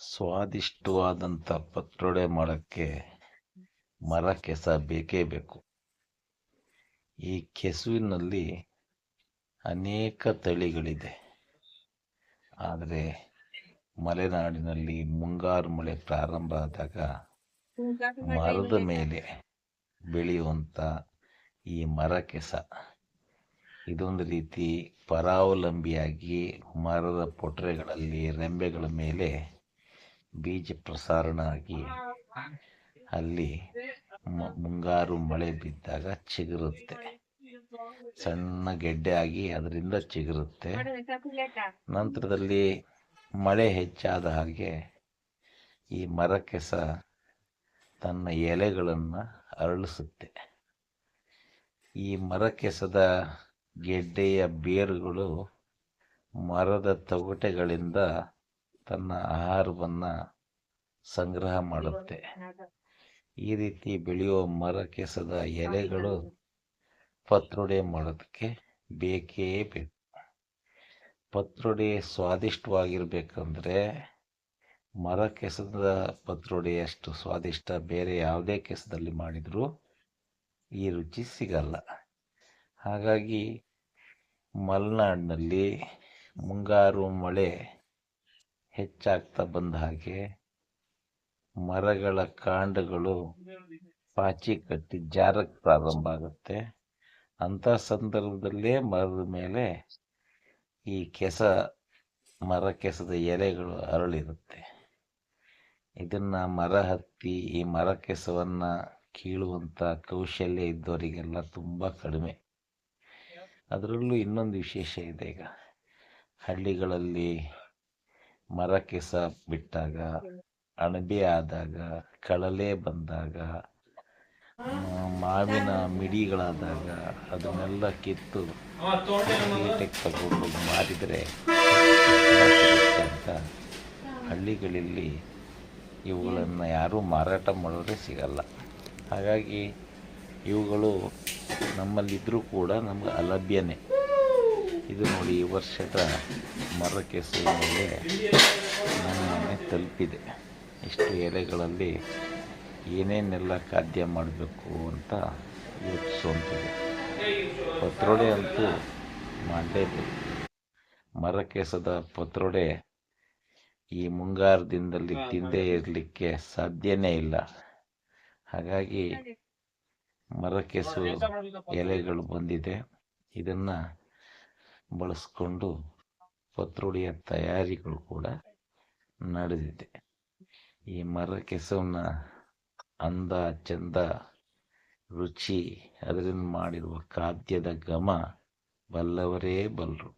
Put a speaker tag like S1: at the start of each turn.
S1: ಸ್ವಾದಿಷ್ಟವಾದಂಥ ಪತ್ರೊಡೆ ಮಾಡೋಕ್ಕೆ ಮರ ಕೆಸ ಬೇಕೇ ಬೇಕು. ಈ ಕೆಸುವಿನಲ್ಲಿ ಅನೇಕ ತಳಿಗಳಿದೆ. ಆದರೆ ಮಲೆನಾಡಿನಲ್ಲಿ ಮುಂಗಾರು ಮಳೆ ಪ್ರಾರಂಭ ಆದಾಗ ಮರದ ಮೇಲೆ ಬೆಳೆಯುವಂಥ ಈ ಮರ ಕೆಸ. ಇದೊಂದು ರೀತಿ ಪರಾವಲಂಬಿಯಾಗಿ ಮರದ ಪೊಟ್ರೆಗಳಲ್ಲಿ ರೆಂಬೆಗಳ ಮೇಲೆ ಬೀಜ ಪ್ರಸಾರಣ ಆಗಿ ಅಲ್ಲಿ ಮುಂಗಾರು ಮಳೆ ಬಿದ್ದಾಗ ಚಿಗುರುತ್ತೆ. ಸಣ್ಣ ಗೆಡ್ಡೆ ಆಗಿ ಅದರಿಂದ ಚಿಗುರುತ್ತೆ. ನಂತರದಲ್ಲಿ ಮಳೆ ಹೆಚ್ಚಾದ ಹಾಗೆ ಈ ಮರ ಕೆಸ ತನ್ನ ಎಲೆಗಳನ್ನು ಅರಳಿಸುತ್ತೆ. ಈ ಮರ ಕೆಸದ ಗೆಡ್ಡೆಯ ಬೇರುಗಳು ಮರದ ತೊಗಟೆಗಳಿಂದ ತನ್ನ ಆಹಾರವನ್ನು ಸಂಗ್ರಹ ಮಾಡುತ್ತೆ. ಈ ರೀತಿ ಬೆಳೆಯುವ ಮರ ಕೆಸದ ಎಲೆಗಳು ಪತ್ರೊಡೆ ಮಾಡೋದಕ್ಕೆ ಬೇಕೇ ಬೇಕು. ಪತ್ರೊಡೆ ಸ್ವಾದಿಷ್ಟವಾಗಿರ್ಬೇಕಂದ್ರೆ ಮರ ಕೆಸದ ಪತ್ರೊಡೆಯಷ್ಟು ಸ್ವಾದಿಷ್ಟ ಬೇರೆ ಯಾವುದೇ ಕೆಸದಲ್ಲಿ ಮಾಡಿದರೂ ಈ ರುಚಿ ಸಿಗಲ್ಲ. ಹಾಗಾಗಿ ಮಲೆನಾಡಿನಲ್ಲಿ ಮುಂಗಾರು ಮಳೆ ಹೆಚ್ಚಾಗ್ತಾ ಬಂದ ಹಾಗೆ ಮರಗಳ ಕಾಂಡಗಳು ಪಾಚಿ ಕಟ್ಟಿ ಜಾರಕ್ಕೆ ಪ್ರಾರಂಭ ಆಗುತ್ತೆ. ಅಂಥ ಸಂದರ್ಭದಲ್ಲೇ ಮರದ ಮೇಲೆ ಈ ಕೆಸ, ಮರ ಕೆಸದ ಎಲೆಗಳು ಅರಳಿರುತ್ತೆ. ಇದನ್ನು ಮರ ಹತ್ತಿ, ಈ ಮರ ಕೆಸವನ್ನು ಕೀಳುವಂಥ ಕೌಶಲ್ಯ ಇದ್ದವರಿಗೆಲ್ಲ ತುಂಬ ಕಡಿಮೆ. ಅದರಲ್ಲೂ ಇನ್ನೊಂದು ವಿಶೇಷ ಇದೆ ಈಗ. ಹಳ್ಳಿಗಳಲ್ಲಿ ಮರ ಕೆಸ ಬಿಟ್ಟಾಗ, ಅಣಬೆ ಆದಾಗ, ಕಳಲೆ ಬಂದಾಗ ಮಾವಿನ ಮಿಡಿಗಳಾದಾಗ ಅದನ್ನೆಲ್ಲ ಕಿತ್ತು ತಗೊಂಡು ಮಾರಿದರೆ ಅಂತ ಹಳ್ಳಿಗಳಲ್ಲಿ ಇವುಗಳನ್ನು ಯಾರೂ ಮಾರಾಟ ಮಾಡೋದೇ ಸಿಗಲ್ಲ. ಹಾಗಾಗಿ ಇವುಗಳು ನಮ್ಮಲ್ಲಿದ್ದರೂ ಕೂಡ ನಮ್ಗೆ ಅಲಭ್ಯನೇ. ಇದು ನೋಡಿ ಈ ವರ್ಷದ ಮರಕ್ಕೆ ಮೇಲೆ ನಮ್ಮನ್ನು ತಲುಪಿದೆ. ಇಷ್ಟು ಎಲೆಗಳಲ್ಲಿ ಏನೇನೆಲ್ಲ ಖಾದ್ಯ ಮಾಡಬೇಕು ಅಂತ ಯೋಚಿಸುವಂಥದ್ದು. ಪತ್ರೊಡೆ ಅಂತೂ ಮಾಡಲೇಬೇಕು ಮರಕೆಸದ ಪತ್ರೊಡೆ ಈ ಮುಂಗಾರದಿಂದಲ್ಲಿ ತಿಂದೇ ಇರಲಿಕ್ಕೆ ಸಾಧ್ಯನೇ ಇಲ್ಲ. ಹಾಗಾಗಿ ಮರಕೆಸು ಎಲೆಗಳು ಬಂದಿದೆ. ಇದನ್ನು ಬಳಸ್ಕೊಂಡು ಪತ್ರೊಡೆಯ ತಯಾರಿಗಳು ಕೂಡ ನಡೆದಿದೆ. ಈ ಮರ ಕೆಸವನ್ನ ಅಂದ ಚಂದ ರುಚಿ ಅದರಿಂದ ಮಾಡಿರುವ ಖಾದ್ಯದ ಘಮ ಬಲ್ಲವರೇ ಬಲ್ಲರು